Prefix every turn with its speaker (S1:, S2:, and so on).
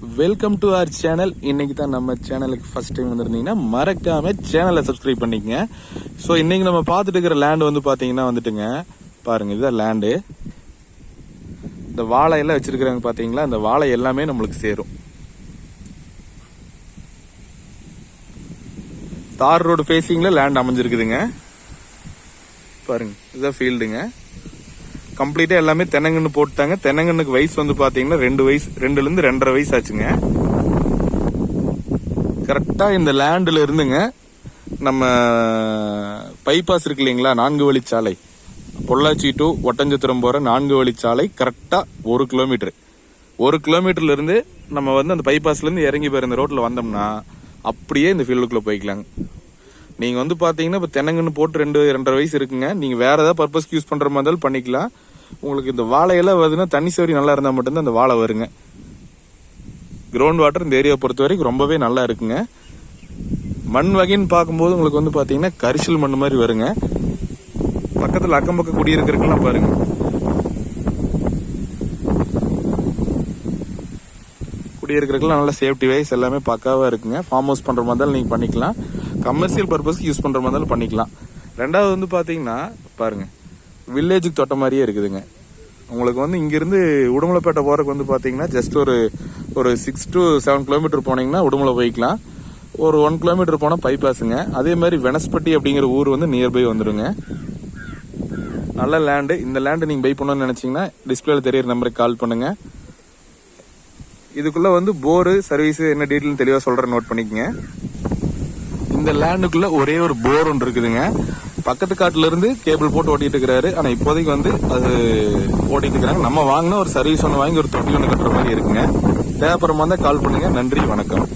S1: Welcome to our channel இன்னைக்கு தான் நம்ம சேனலுக்கு ஃபர்ஸ்ட் டைம் வந்திருந்தீங்கன்னா மறக்காம சேனலை சப்ஸ்கிரைப் பண்ணிக்கங்க. ஸோ இன்னைக்கு நம்ம பார்த்துட்டு இருக்கிற லேண்டு வந்து பார்த்தீங்கன்னா வந்துட்டுங்க பாருங்க இதுதான் லேண்டு இந்த வாழை எல்லாம் வச்சிருக்கிறாங்க பார்த்தீங்களா? இந்த வாழை எல்லாமே நம்மளுக்கு சேரும். தார் ரோடு ஃபேஸிங்கில் லேண்ட் அமைஞ்சிருக்குதுங்க. பாருங்க இதுதான் ஃபீல்டுங்க கம்ப்ளீட்டா எல்லாமே தென்னங்கன்னு போட்டாங்க தென்னங்கன்னுக்கு வயசு வந்து பாத்தீங்கன்னா ரெண்டு வயசு ரெண்டுல இருந்து ரெண்டரை வயசு ஆச்சுங்க. கரெக்டா இந்த லேண்ட்ல இருந்துங்க. நம்ம பைபாஸ் இருக்கு இல்லைங்களா? நான்கு வழிச்சாலை பொள்ளாச்சி டு ஒட்டஞ்சத்திரம் போற நான்கு வழிச்சாலை கரெக்டா ஒரு கிலோமீட்டர் ஒரு கிலோமீட்டர்ல இருந்து நம்ம வந்து அந்த பைபாஸ்ல இருந்து இறங்கி போய் இந்த ரோட்ல வந்தோம்னா அப்படியே இந்த ஃபீல்டுக்குள்ள போய்க்கலாங்க. நீங்க வந்து பாத்தீங்கன்னா இப்ப தென்னங்கன்னு போட்டு ரெண்டு ரெண்டரை வயசு இருக்குங்க. நீங்க வேற ஏதாவது பர்பஸ்க்கு யூஸ் பண்ற மாதிரி இருந்தாலும் பண்ணிக்கலாம். உங்களுக்கு இந்த வாழையெல்லாம் வருதுன்னா தண்ணி சௌரி நல்லா இருந்தால் மட்டும்தான் அந்த வாழை வருங்க. கிரவுண்ட் வாட்டர் இந்த ஏரியாவை பொறுத்த வரைக்கும் ரொம்பவே நல்லா இருக்குங்க. மண் வகைன்னு பார்க்கும்போது உங்களுக்கு வந்து பார்த்தீங்கன்னா கரிசல் மண் மாதிரி வருங்க. பக்கத்தில் அக்கம் பக்கம் குடியிருக்கிறதுக்கெல்லாம் பாருங்க. குடியிருக்கிறதுக்கெல்லாம் நல்ல சேஃப்டி வைஸ் எல்லாமே பக்காவாக இருக்குங்க. ஃபார்ம் ஹவுஸ் பண்ணுற மாதிரி இருந்தாலும் நீங்கள் பண்ணிக்கலாம். கமர்ஷியல் பர்பஸ்க்கு யூஸ் பண்ணுற மாதிரி இருந்தாலும் பண்ணிக்கலாம். ரெண்டாவது வந்து பார்த்தீங்கன்னா பாருங்கள் வில்லேஜுக்கு தொட்ட மாதிரியே இருக்குதுங்க. உங்களுக்கு வந்து இங்கேருந்து உடுமலைப்பேட்டை போகிறக்கு வந்து பார்த்தீங்கன்னா ஜஸ்ட் ஒரு ஒரு சிக்ஸ் டு செவன் கிலோமீட்டர் போனீங்கன்னா உடுமலை போய்க்கலாம். ஒரு ஒன் கிலோமீட்டர் போனால் பைபாஸுங்க அதே மாதிரி வெனஸ்பட்டி அப்படிங்கிற ஊர் வந்து நியர்பை வந்துடுங்க நல்ல லேண்டு இந்த லேண்டு நீங்கள் பை பண்ணணும்னு நினச்சிங்கன்னா டிஸ்பிளேல தெரியற நம்பருக்கு கால் பண்ணுங்க. இதுக்குள்ளே வந்து போரு சர்வீஸ் என்ன டீட்டெயில் தெளிவாக சொல்கிறேன் நோட் பண்ணிக்கங்க. இந்த லேண்டுக்குள்ளே ஒரே ஒரு போர் ஒன்று இருக்குதுங்க. பக்கத்து காட்டுல இருந்து கேபிள் போட்டு ஓட்டிட்டு இருக்கிறாரு ஆனா இப்போதைக்கு வந்து அது ஓட்டிட்டு இருக்கிறாங்க நம்ம வாங்கின ஒரு சர்வீஸ் ஒன்று வாங்கி ஒரு தொட்டி ஒன்று கட்டுற மாதிரி இருக்குங்க. தேவைப்படுற மாதிரி கால் பண்ணுங்க. நன்றி வணக்கம்.